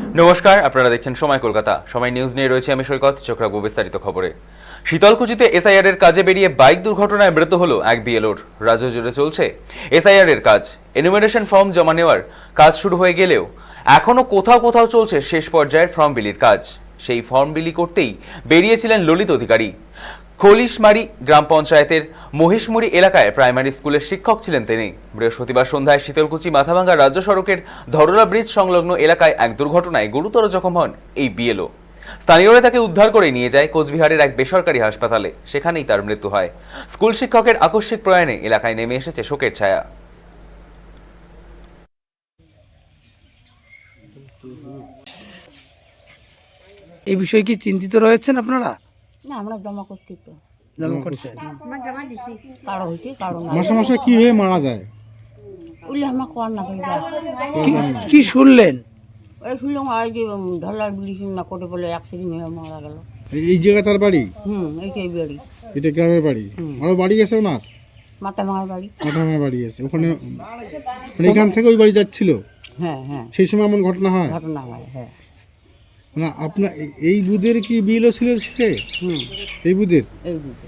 নমস্কার, আপনারা দেখছেন সময় কলকাতা। সময় নিউজ নিয়ে রয়েছে আমি সৈকত রাখব বিস্তারিত খবরে। শীতলকুচিতে এসআইআর এর কাজে বেরিয়ে বাইক দুর্ঘটনায় মৃত হলো এক বিএলওর। রাজ্য জুড়ে চলছে এসআইআর এর কাজ। এনুমিনেশন ফর্ম জমা নেওয়ার কাজ শুরু হয়ে গেলেও এখনও কোথাও কোথাও চলছে শেষ পর্যায়ের ফর্ম বিলির কাজ। সেই ফর্ম বিলি করতেই বেরিয়েছিলেন ললিত অধিকারী। খলিশমারি গ্রাম পঞ্চায়েতের মহিষমুড়ি এলাকায় প্রাইমারি স্কুলের শিক্ষক ছিলেন তিনি। বৃহস্পতিবার সন্ধ্যায় শীতলকুচি মাথাভাঙ্গা রাজ্য সড়কের ধরলা ব্রিজ সংলগ্ন এলাকায় এক দুর্ঘটনায় গুরুতর জখম হন এই বিএলও। স্থানীয়রা তাকে উদ্ধার করে নিয়ে যায় কোচবিহারের এক বেসরকারি হাসপাতালে, সেখানেই তার মৃত্যু হয়। স্কুল শিক্ষকের আকস্মিক প্রয়াণে এলাকায় নেমে এসেছে শোকের ছায়া। এই বিষয়ে কি চিন্তিত রয়েছেন আপনারা? না আমরা জমা করছি তো। জমা করছেন কারও হয়েছে কারও না মাসে মাসে কি হয়ে মারা যায়? উল্লে আমার কর না করে কি- কি শুনলেন? ওই শুনলাম আর যে ঢলার ব্রিজ না করে বলে অ্যাক্সিডেন্ট হয়ে মারা গেল। এই- জায়গা তার বাড়ি? হুম এইটাই বাড়ি। এটা গ্রামের বাড়ি? আরও বাড়ি গেছে ওনার? মার বাড়ি। মাথামা বাড়ি গেছে ওখানে মানে এখান থেকে ওই বাড়ি যাচ্ছিল? হ্যাঁ হ্যাঁ। সেই সময় এমন ঘটনা হয়? ঘটনা হয় হ্যাঁ। মানে আপনার এই বুধের কি বিল ছিল সে? এই বুধের? এই বুঝে